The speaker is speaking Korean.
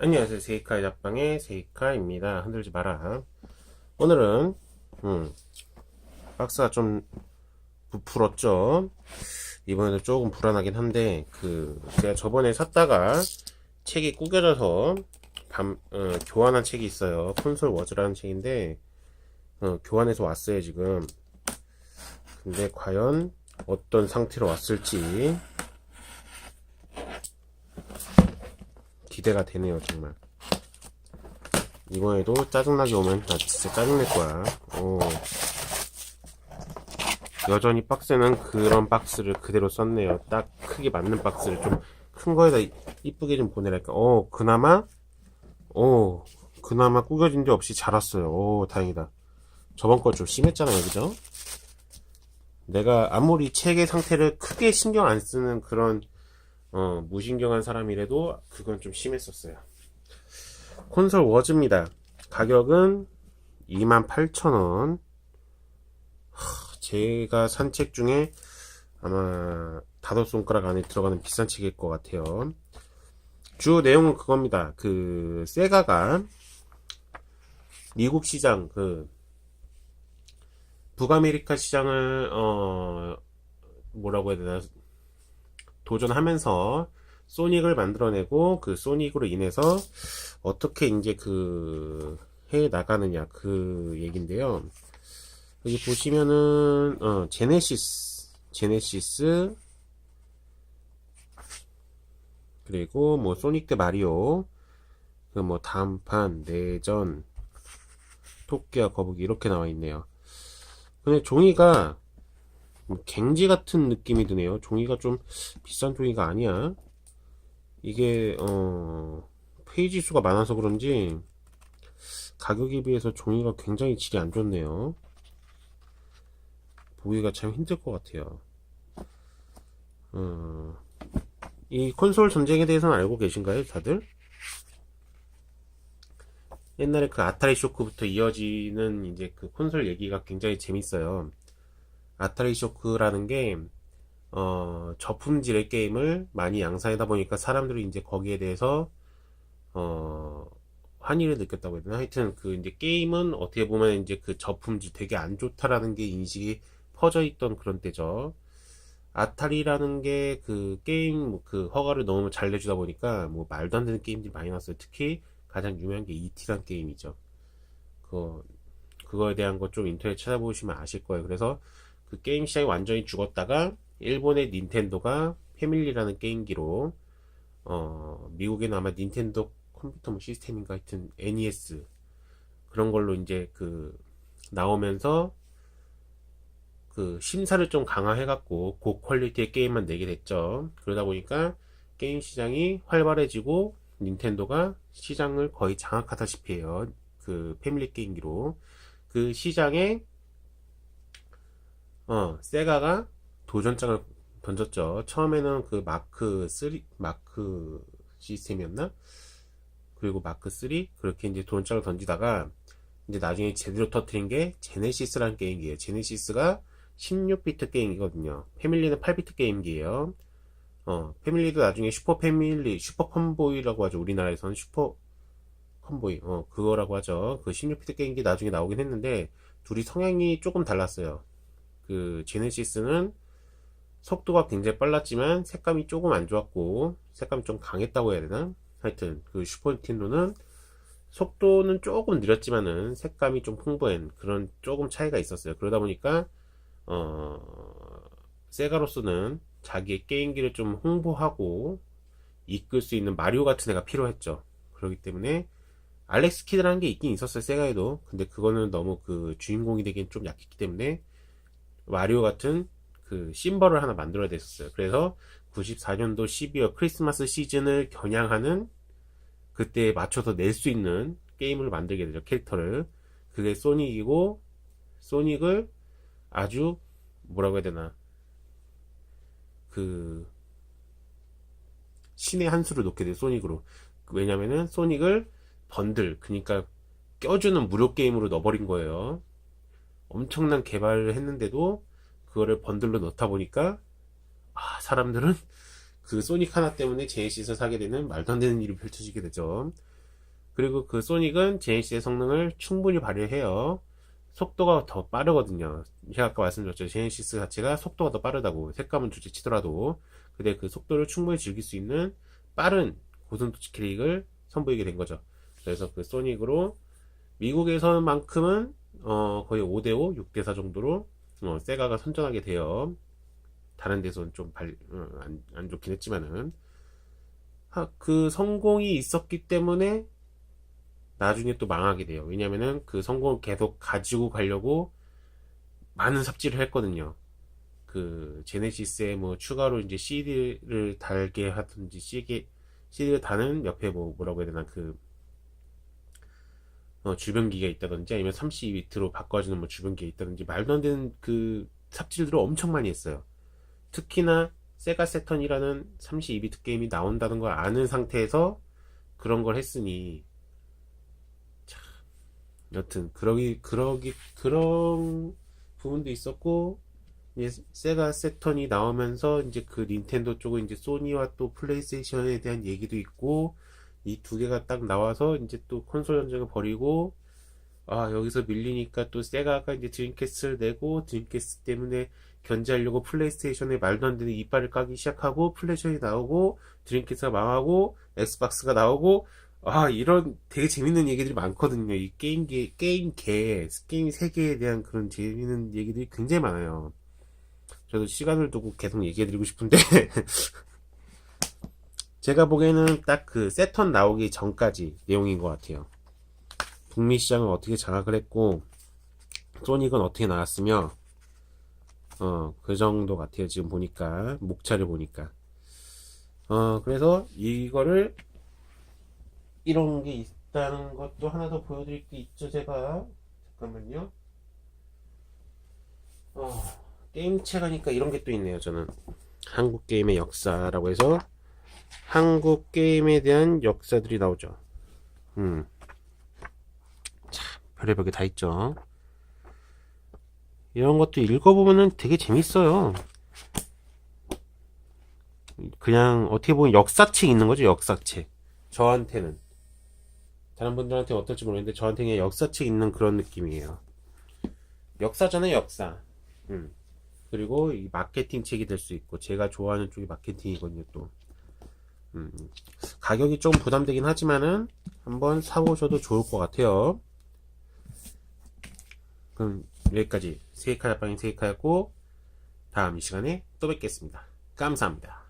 안녕하세요. 세이카의 잡방의 세이카입니다. 흔들지 마라. 오늘은, 음, 박스가 좀 부풀었죠? 이번에도 조금 불안하긴 한데, 그, 제가 저번에 샀다가 책이 구겨져서 밤, 어, 교환한 책이 있어요. 콘솔 워즈라는 책인데, 어, 교환해서 왔어요, 지금. 근데 과연 어떤 상태로 왔을지, 기대가 되네요, 정말. 이번에도 짜증나게 오면 나 진짜 짜증낼 거야. 오. 여전히 박스는 그런 박스를 그대로 썼네요. 딱 크게 맞는 박스를 좀 큰 거에다 이- 이쁘게 좀 보내랄까. 어, 그나마, 오, 그나마 구겨진 데 없이 잘 왔어요. 오, 다행이다. 저번 거 좀 심했잖아요, 그죠? 내가 아무리 책의 상태를 크게 신경 안 쓰는 그런 어, 무신경한 사람이라도 그건 좀 심했었어요. 콘솔 워즈입니다. 가격은 28,000원. 제가 산 책 중에 아마 다섯 손가락 안에 들어가는 비싼 책일 것 같아요. 주 내용은 그겁니다. 그 세가가 미국 시장 그 북아메리카 시장을 어 뭐라고 해야 되나 도전하면서 소닉을 만들어내고 그 소닉으로 인해서 어떻게 이제 그 해 나가느냐 그 얘긴데요. 여기 보시면은 어 제네시스 제네시스 그리고 뭐 소닉 대 마리오 그뭐 다음판 내전 토끼와 거북이 이렇게 나와 있네요. 근데 종이가 뭐 갱지 같은 느낌이 드네요. 종이가 좀 비싼 종이가 아니야. 이게 어 페이지 수가 많아서 그런지 가격에 비해서 종이가 굉장히 질이 안 좋네요. 보기가 참 힘들 것 같아요. 어, 이 콘솔 전쟁에 대해서는 알고 계신가요, 다들? 옛날에 그 아타리 쇼크부터 이어지는 이제 그 콘솔 얘기가 굉장히 재밌어요. 아타리 쇼크라는 게, 어, 저품질의 게임을 많이 양산하다 보니까 사람들이 이제 거기에 대해서, 어, 환희를 느꼈다고 해야 되나? 하여튼 그 이제 게임은 어떻게 보면 이제 그 저품질 되게 안 좋다라는 게 인식이 퍼져 있던 그런 때죠. 아타리라는 게 그 게임 그 허가를 너무 잘 내주다 보니까 뭐 말도 안 되는 게임들이 많이 나왔어요. 특히 가장 유명한 게 ET란 게임이죠. 그거, 그거에 대한 거좀 인터넷 찾아보시면 아실 거예요. 그래서 그 게임 시장이 완전히 죽었다가 일본의 닌텐도가 패밀리라는 게임기로 어 미국에는 아마 닌텐도 컴퓨터 뭐 시스템인가 하여튼 NES 그런 걸로 이제 그 나오면서 그 심사를 좀 강화해갖고 고퀄리티의 게임만 내게 됐죠. 그러다 보니까 게임 시장이 활발해지고 닌텐도가 시장을 거의 장악하다시피 해요. 그 패밀리 게임기로 그 시장에 어 세가가 도전장을 던졌죠. 처음에는 그 마크 3 마크 시스템이었나? 그리고 마크 3 그렇게 이제 도전장을 던지다가 이제 나중에 제대로 터트린 게 제네시스라는 게임기예요. 제네시스가 16비트 게임이거든요. 패밀리는 8비트 게임기예요. 어, 패밀리도 나중에 슈퍼 패밀리, 슈퍼 컴보이라고 하죠. 우리나라에서는 슈퍼 컴보이, 어, 그거라고 하죠. 그 16비트 게임기 나중에 나오긴 했는데, 둘이 성향이 조금 달랐어요. 그, 제네시스는 속도가 굉장히 빨랐지만, 색감이 조금 안 좋았고, 색감이 좀 강했다고 해야 되나? 하여튼, 그 슈퍼 닌텐도는 속도는 조금 느렸지만은, 색감이 좀 풍부한 그런 조금 차이가 있었어요. 그러다 보니까, 어, 세가로서는 자기의 게임기를 좀 홍보하고 이끌 수 있는 마리오 같은 애가 필요했죠. 그렇기 때문에 알렉스 키드라는 게 있긴 있었어요. 세가에도. 근데 그거는 너무 그 주인공이 되기엔 좀 약했기 때문에 마리오 같은 그 심벌을 하나 만들어야 됐었어요. 그래서 94년도 12월 크리스마스 시즌을 겨냥하는 그때에 맞춰서 낼 수 있는 게임을 만들게 되죠. 캐릭터를. 그게 소닉이고 소닉을 아주 뭐라고 해야 되나 그 신의 한 수를 놓게 돼요 소닉으로 왜냐면은 소닉을 번들 그러니까 껴주는 무료 게임으로 넣어버린 거예요 엄청난 개발을 했는데도 그거를 번들로 넣다 보니까 아 사람들은 그 소닉 하나 때문에 제네시스를 사게 되는 말도 안 되는 일이 펼쳐지게 되죠. 그리고 그 소닉은 제네시스의 성능을 충분히 발휘해요. 속도가 더 빠르거든요. 제가 아까 말씀드렸죠. 제네시스 자체가 속도가 더 빠르다고. 색감은 둘째 치더라도. 근데 그 속도를 충분히 즐길 수 있는 빠른 고속도 캐릭을 선보이게 된 거죠. 그래서 그 소닉으로 미국에서만큼은 어, 거의 5대5, 6대4 정도로 어, 세가가 선전하게 돼요. 다른 데서는 좀 발, 어, 안, 안 좋긴 했지만은. 하, 그 성공이 있었기 때문에 나중에 또 망하게 돼요. 왜냐면은 그 성공을 계속 가지고 가려고 많은 삽질을 했거든요. 그 제네시스에 뭐 추가로 이제 CD를 달게 하든지 CD, CD를 다는 옆에 뭐 뭐라고 해야 되나 그 어, 주변기가 있다든지 아니면 32비트로 바꿔주는 뭐 주변기가 있다든지 말도 안 되는 그 삽질들을 엄청 많이 했어요. 특히나 세가 세턴이라는 32비트 게임이 나온다는 걸 아는 상태에서 그런 걸 했으니 참 여튼 그러기 그러기 그런 부분도 있었고 이제 세가 세턴이 나오면서 이제 그 닌텐도 쪽은 이제 소니와 또 플레이스테이션에 대한 얘기도 있고 이 두 개가 딱 나와서 이제 또 콘솔 전쟁을 벌이고 아 여기서 밀리니까 또 세가가 이제 드림캐스트를 내고 드림캐스트 때문에 견제하려고 플레이스테이션에 말도 안 되는 이빨을 까기 시작하고 플레이션이 나오고 드림캐스트가 망하고 엑스박스가 나오고 아 이런 되게 재밌는 얘기들이 많거든요. 이 게임계 게임계 게임 세계에 대한 그런 재밌는 얘기들이 굉장히 많아요. 저도 시간을 두고 계속 얘기해드리고 싶은데 제가 보기에는 딱 그 세턴 나오기 전까지 내용인 것 같아요. 북미 시장을 어떻게 장악을 했고 소닉은 어떻게 나왔으며 어 그 정도 같아요. 지금 보니까 목차를 보니까. 어 그래서 이거를 이런 게 있다는 것도 하나 더 보여드릴 게 있죠 제가. 잠깐만요. 어 게임책 하니까 이런 게 또 있네요 저는. 한국 게임의 역사라고 해서 한국 게임에 대한 역사들이 나오죠 음 별의별 게 다 있죠. 이런 것도 읽어보면은 되게 재밌어요. 그냥 어떻게 보면 역사책 있는 거죠, 역사책. 저한테는. 다른 분들한테 어떨지 모르겠는데 저한테는 그냥 역사책 있는 그런 느낌이에요. 역사잖아요, 역사. 음. 그리고 이 마케팅 책이 될 수 있고 제가 좋아하는 쪽이 마케팅이거든요, 또. 음. 가격이 좀 부담되긴 하지만은 한번 사보셔도 좋을 것 같아요. 그럼 여기까지 세이카야빵이 세이카였고 다음 이 시간에 또 뵙겠습니다. 감사합니다.